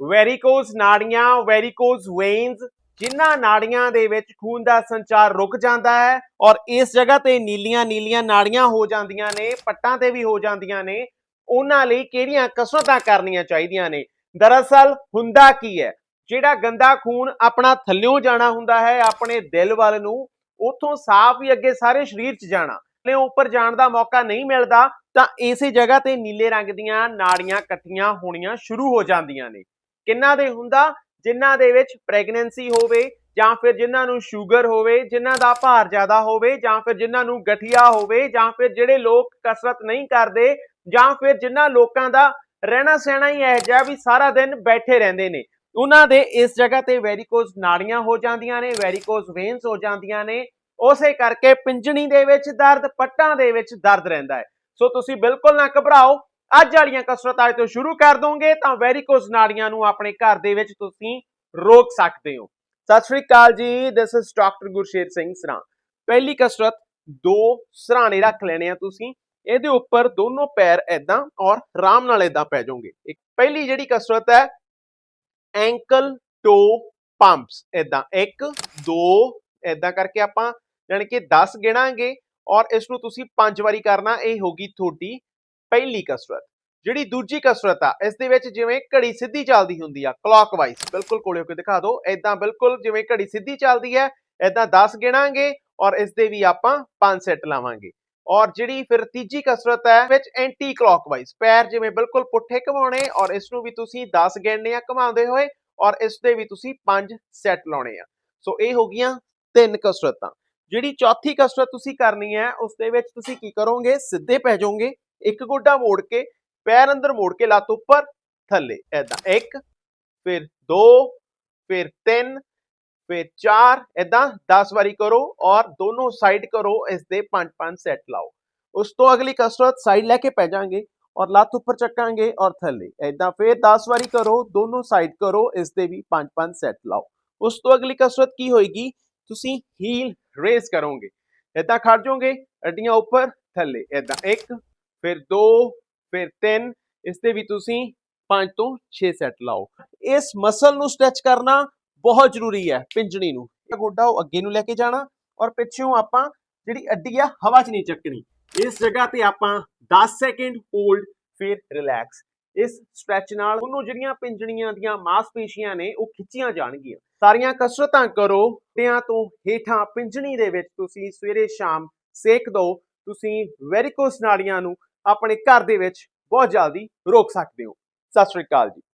ਵੈਰੀਕੋਜ਼ ਨਾੜੀਆਂ varicose veins, ਜਿਨ੍ਹਾਂ ਨਾੜੀਆਂ ਦੇ ਵਿੱਚ ਖੂਨ ਦਾ ਸੰਚਾਰ ਰੁਕ ਜਾਂਦਾ ਹੈ ਔਰ ਇਸ ਜਗ੍ਹਾ ਤੇ ਨੀਲੀਆਂ ਨੀਲੀਆਂ ਨਾੜੀਆਂ ਹੋ ਜਾਂਦੀਆਂ ਨੇ, ਪੱਟਾਂ ਤੇ ਵੀ ਹੋ ਜਾਂਦੀਆਂ ਨੇ, ਉਹਨਾਂ ਲਈ ਕਿਹੜੀਆਂ ਕਸਰਤਾਂ ਕਰਨੀਆਂ ਚਾਹੀਦੀਆਂ ਨੇ? ਦਰਅਸਲ ਹੁੰਦਾ ਕੀ ਹੈ? ਜਿਹੜਾ ਗੰਦਾ ਖੂਨ ਆਪਣਾ ਥੱਲਿਓਂ ਜਾਣਾ ਹੁੰਦਾ ਹੈ, ਆਪਣੇ ਦਿਲ ਵੱਲ ਨੂੰ, ਉਥੋਂ ਸਾਫ਼ ਹੀ ਅੱਗੇ ਸਾਰੇ ਸਰੀਰ 'ਚ ਜਾਣਾ। ਤੇ ਉੱਪਰ ਜਾਣ ਦਾ ਮੌਕਾ ਨਹੀਂ ਮਿਲਦਾ ਤਾਂ ਇਸੇ ਜਗ੍ਹਾ ਤੇ ਨੀਲੇ ਰੰਗ ਦੀਆਂ ਨਾੜੀਆਂ ਇਕੱਠੀਆਂ ਹੋਣੀਆਂ ਸ਼ੁਰੂ ਹੋ ਜਾਂਦੀਆਂ ਨੇ। ਕਿੰਨਾਂ ਦੇ ਹੁੰਦਾ? ਜਿਨ੍ਹਾਂ ਦੇ ਵਿੱਚ ਪ੍ਰੈਗਨੈਂਸੀ ਹੋਵੇ ਜਾਂ ਫਿਰ ਜਿਨ੍ਹਾਂ ਨੂੰ ਸ਼ੂਗਰ ਹੋਵੇ ਜਿਨ੍ਹਾਂ ਦਾ ਭਾਰ ਜ਼ਿਆਦਾ ਹੋਵੇ ਜਾਂ ਫਿਰ ਜਿਨ੍ਹਾਂ ਨੂੰ ਗਠੀਆ ਹੋਵੇ ਜਾਂ ਫਿਰ ਜਿਹੜੇ ਲੋਕ ਕਸਰਤ ਨਹੀਂ ਕਰਦੇ ਜਾਂ ਫਿਰ ਜਿਨ੍ਹਾਂ ਲੋਕਾਂ ਦਾ ਰਹਿਣਾ ਸਹਿਣਾ ਹੀ ਇਹ ਜਿਹਾ ਵੀ ਸਾਰਾ ਦਿਨ ਬੈਠੇ ਰਹਿੰਦੇ ਨੇ। ਉਹਨਾਂ ਦੇ ਇਸ ਜਗ੍ਹਾ ਤੇ ਵੈਰੀਕੋਜ਼ ਨਾੜੀਆਂ ਹੋ ਜਾਂਦੀਆਂ ਨੇ ਵੈਰੀਕੋਜ਼ ਵੇਨਸ ਹੋ ਜਾਂਦੀਆਂ ਨੇ। ਉਸੇ ਕਰਕੇ ਪਿੰਜਣੀ ਦੇ ਵਿੱਚ ਦਰਦ, ਪੱਟਾਂ ਦੇ ਵਿੱਚ ਦਰਦ ਰਹਿੰਦਾ ਹੈ। ਸੋ ਤੁਸੀਂ ਬਿਲਕੁਲ ਨਾ ਘਬਰਾਓ ਅੱਜ ਵਾਲੀਆਂ ਕਸਰਤਾਂ ਅੱਜ ਤੋਂ ਸ਼ੁਰੂ ਕਰ ਦੋਗੇ, ਤਾਂ ਵੈਰੀਕੋਜ਼ ਨਾੜੀਆਂ ਨੂੰ ਆਪਣੇ ਘਰ ਦੇ ਵਿੱਚ ਤੁਸੀਂ ਰੋਕ ਸਕਦੇ ਹੋ। ਸਤਿ ਸ਼੍ਰੀ ਅਕਾਲ ਜੀ this is doctor Gursher Singh Saran. ਪਹਿਲੀ ਕਸਰਤ, ਦੋ ਸਰਾਣੇ ਰੱਖ ਲੈਣੇ ਆ ਤੁਸੀਂ। ਇਹਦੇ ਉੱਪਰ ਦੋਨੋਂ ਪੈਰ ਐਦਾਂ ਔਰ ਆਰਾਮ ਨਾਲ ਐਦਾਂ ਪੈ ਜਾਓਗੇ। ਇੱਕ ਪਹਿਲੀ ਜਿਹੜੀ ਕਸਰਤ ਹੈ ਐਂਕਲ ਟੋ ਪੰਪਸ ਐਦਾਂ 1 2 ਐਦਾਂ ਕਰਕੇ ਆਪਾਂ ਯਾਨੀ ਕਿ 10 ਗਿਣਾਂਗੇ ਔਰ ਇਸ ਨੂੰ ਤੁਸੀਂ 5 ਵਾਰੀ ਕਰਨਾ, ਇਹ ਹੋਗੀ ਤੁਹਾਡੀ ਪਹਿਲੀ ਕਸਰਤ, ਜਿਹੜੀ ਦੂਜੀ ਕਸਰਤ ਆ, ਇਸ ਦੇ ਵਿੱਚ ਜਿਵੇਂ ਘੜੀ ਸਿੱਧੀ ਚੱਲਦੀ ਹੁੰਦੀ ਆ ਕਲੌਕਵਾਈਜ਼ ਬਿਲਕੁਲ ਕੋਲੇ ਹੋ ਕੇ ਦਿਖਾ ਦਿਓ ਐਦਾਂ ਬਿਲਕੁਲ ਜਿਵੇਂ ਘੜੀ ਸਿੱਧੀ ਚੱਲਦੀ ਹੈ ਐਦਾਂ 10 ਗਿਣਾਂਗੇ ਔਰ ਇਸ ਦੇ ਵੀ ਆਪਾਂ 5 ਸੈੱਟ ਲਾਵਾਂਗੇ। ਔਰ ਜਿਹੜੀ ਫਿਰ ਤੀਜੀ ਕਸਰਤ ਹੈ, ਵਿੱਚ ਐਂਟੀ ਕਲੌਕਵਾਈਜ਼ ਪੈਰ ਜਿਵੇਂ ਬਿਲਕੁਲ ਪੁੱਠੇ ਘੁਮਾਉਣੇ ਔਰ ਇਸ ਨੂੰ ਵੀ ਤੁਸੀਂ 10 ਗਿਣਨੇ ਆ, ਘੁਮਾਉਂਦੇ ਹੋਏ ਔਰ ਇਸ ਦੇ ਵੀ ਤੁਸੀਂ 5 ਸੈੱਟ ਲਾਉਣੇ ਆ। ਸੋ ਇਹ ਹੋ ਗਈਆਂ ਤਿੰਨ ਕਸਰਤਾਂ। ਜਿਹੜੀ ਚੌਥੀ ਕਸਰਤ ਤੁਸੀਂ ਕਰਨੀ ਹੈ, ਉਸ ਦੇ ਵਿੱਚ ਤੁਸੀਂ ਕੀ ਕਰੋਗੇ, ਸਿੱਧੇ ਪੈ ਜਾਓਗੇ ਇੱਕ ਗੋਡਾ ਮੋੜ ਕੇ, ਪੈਰ ਅੰਦਰ ਮੋੜ ਕੇ, ਲੱਤ ਉੱਪਰ, ਥੱਲੇ ਐਦਾਂ ਇੱਕ, ਫਿਰ ਦੋ, ਫਿਰ ਤਿੰਨ, ਫਿਰ ਚਾਰ ਐਦਾਂ 10 ਵਾਰੀ ਕਰੋ ਔਰ ਦੋਨੋਂ ਸਾਈਡ ਕਰੋ ਇਸ ਦੇ 5-5 ਸੈੱਟ ਲਾਓ। ਉਸ ਤੋਂ ਅਗਲੀ ਕਸਰਤ ਸਾਈਡ ਲੈ ਕੇ ਪੈ ਜਾਾਂਗੇ ਔਰ ਲੱਤ ਉੱਪਰ ਚੱਕਾਂਗੇ ਔਰ ਥੱਲੇ। ਐਦਾਂ ਫਿਰ 10 ਵਾਰੀ ਕਰੋ, ਦੋਨੋਂ ਸਾਈਡ ਕਰੋ ਇਸ ਦੇ ਵੀ 5-5 ਸੈੱਟ ਲਾਓ। ਉਸ ਤੋਂ ਅਗਲੀ ਕਸਰਤ ਕੀ ਹੋਏਗੀ? ਤੁਸੀਂ ਹੀਲ ਰੇਜ਼ ਕਰੋਗੇ। ਐਦਾਂ ਖੜ ਜਾਓਗੇ, ਅੱਡੀਆਂ ਉੱਪਰ, ਥੱਲੇ। ਐਦਾਂ ਇੱਕ ਫਿਰ ਦੋ ਫਿਰ ਤਿੰਨ ਇਸ ਤੇ ਵੀ ਤੁਸੀਂ 5 ਤੋਂ 6 ਸੈੱਟ ਲਾਓ ਇਸ ਮਸਲ ਨੂੰ ਸਟ੍ਰੈਚ ਕਰਨਾ ਬਹੁਤ ਜ਼ਰੂਰੀ ਹੈ ਪਿੰਜਣੀ ਨੂੰ ਗੋਡਾ ਉਹ ਅੱਗੇ ਨੂੰ ਲੈ ਕੇ ਜਾਣਾ ਔਰ ਪਿੱਛੋਂ ਆਪਾਂ ਜਿਹੜੀ ਅੱਡੀ ਆ ਹਵਾ 'ਚ ਨਹੀਂ ਚੱਕਣੀ ਇਸ ਜਗ੍ਹਾ ਤੇ ਆਪਾਂ 10 ਸੈਕਿੰਡ ਹੋਲਡ ਫਿਰ ਰਿਲੈਕਸ ਇਸ ਸਟ੍ਰੈਚ ਨਾਲ ਉਹਨੂੰ ਜਿਹੜੀਆਂ ਪਿੰਜਣੀਆਂ ਦੀਆਂ ਮਾਸਪੇਸ਼ੀਆਂ ਨੇ ਉਹ ਖਿੱਚੀਆਂ ਜਾਣਗੀਆਂ ਸਾਰੀਆਂ ਕਸਰਤਾਂ ਕਰੋ ਪਿਆਂ ਤੋਂ ਹੇਠਾਂ ਪਿੰਜਣੀ ਦੇ ਵਿੱਚ ਤੁਸੀਂ ਸਵੇਰੇ ਸ਼ਾਮ ਸੇਕ ਦਿਓ ਤੁਸੀਂ ਵੈਰੀਕੋਸ ਨਾੜੀਆਂ ਨੂੰ ਆਪਣੇ ਘਰ ਦੇ ਵਿੱਚ ਬਹੁਤ ਜਲਦੀ ਰੋਕ ਸਕਦੇ ਹੋ। ਸਤਿ ਸ਼੍ਰੀ ਅਕਾਲ ਜੀ।